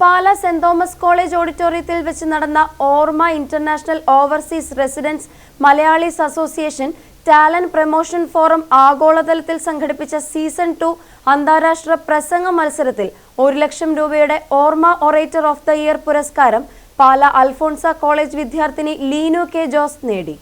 പാല saint Thomas college ഓഡിറ്റോറിയത്തിൽ വെച്ച് നടന്ന Orma international overseas residents Malayalees association talent promotion forum ആഗോളതലത്തിൽ സംഘടിപ്പിച്ച സീസൺ ടു അന്താരാഷ്ട്ര പ്രസംഗ മത്സരത്തിൽ ഒരു ലക്ഷം രൂപയുടെ ഓർമ്മ ഒറേറ്റർ ഓഫ് ദ ഇയർ പുരസ്കാരം പാല അൽഫോൺസ കോളേജ് വിദ്യാർത്ഥിനി ലീനു കെ ജോസ് നേടി.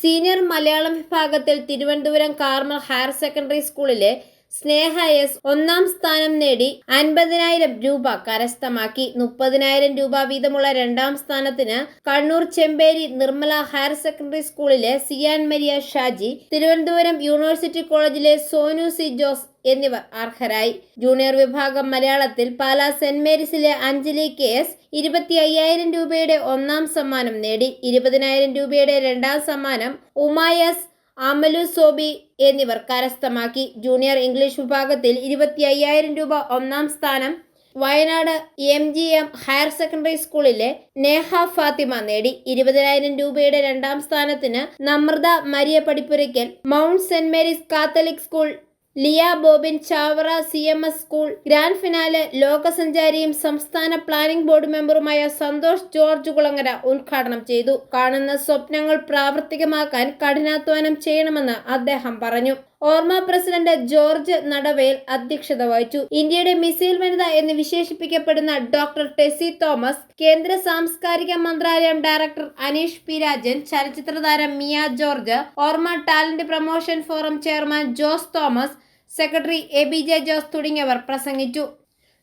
സീനിയർ മലയാളം വിഭാഗത്തിൽ തിരുവനന്തപുരം കാർമൽ ഹയർ സെക്കൻഡറി സ്കൂളിലെ സ്നേഹ എസ് ഒന്നാം സ്ഥാനം നേടി അൻപതിനായിരം രൂപ കരസ്ഥമാക്കി. മുപ്പതിനായിരം രൂപ വീതമുള്ള രണ്ടാം സ്ഥാനത്തിന് കണ്ണൂർ ചെമ്പേരി നിർമ്മല ഹയർ സെക്കൻഡറി സ്കൂളിലെ സിയാൻ മരിയ ഷാജി തിരുവനന്തപുരം യൂണിവേഴ്സിറ്റി കോളേജിലെ സോനു സി ജോസ് എന്നിവർ അർഹരായി. ജൂനിയർ വിഭാഗം മലയാളത്തിൽ പാലാ സെന്റ് മേരീസിലെ അഞ്ജലി കെ എസ് ഇരുപത്തി അയ്യായിരം രൂപയുടെ ഒന്നാം സമ്മാനം നേടി. ഇരുപതിനായിരം രൂപയുടെ രണ്ടാം സമ്മാനം ഉമായസ് അമലു സോബി എന്നിവർ കരസ്ഥമാക്കി. ജൂനിയർ ഇംഗ്ലീഷ് വിഭാഗത്തിൽ ഇരുപത്തി അയ്യായിരം രൂപ ഒന്നാം സ്ഥാനം. Wayanad M G M higher secondary സ്കൂളിലെ നേഹ ഫാത്തിമ നേടി. ഇരുപതിനായിരം രൂപയുടെ രണ്ടാം സ്ഥാനത്തിന് Namrata Maria Padippurakkal Mount Saint Mary's Catholic School Liya Bobin Chavara C M S school grand finale ലോകസഞ്ചാരിയും സംസ്ഥാന പ്ലാനിംഗ് ബോർഡ് മെമ്പറുമായ സന്തോഷ് ജോർജ് കുളങ്ങര ഉദ്ഘാടനം ചെയ്തു. കാണുന്ന സ്വപ്നങ്ങൾ പ്രാവർത്തികമാക്കാൻ കഠിനാധ്വാനം ചെയ്യണമെന്ന് അദ്ദേഹം പറഞ്ഞു. ഓർമ്മ പ്രസിഡന്റ് ജോർജ് നടവേൽ അധ്യക്ഷത വഹിച്ചു. ഇന്ത്യയുടെ മിസൈൽ വനിത എന്ന് വിശേഷിപ്പിക്കപ്പെടുന്ന ഡോക്ടർ ടെസി തോമസ് കേന്ദ്ര സാംസ്കാരിക മന്ത്രാലയം ഡയറക്ടർ അനീഷ് പി. രാജൻ ചലച്ചിത്ര താരം Mia George Orma talent promotion forum chairman Jose Thomas secretary A B J Jose തുടങ്ങിയവർ പ്രസംഗിച്ചു.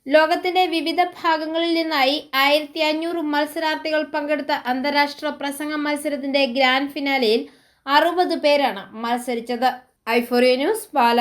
ലോകത്തിന്റെ വിവിധ ഭാഗങ്ങളിൽ നിന്നായി ആയിരത്തി അഞ്ഞൂറ് മത്സരാർത്ഥികൾ പങ്കെടുത്ത അന്താരാഷ്ട്ര പ്രസംഗ മത്സരത്തിന്റെ ഗ്രാൻഡ് ഫിനാലെയിൽ അറുപത് പേരാണ് മത്സരിച്ചത്. ഐഫോറിയ ന്യൂസ് പാല.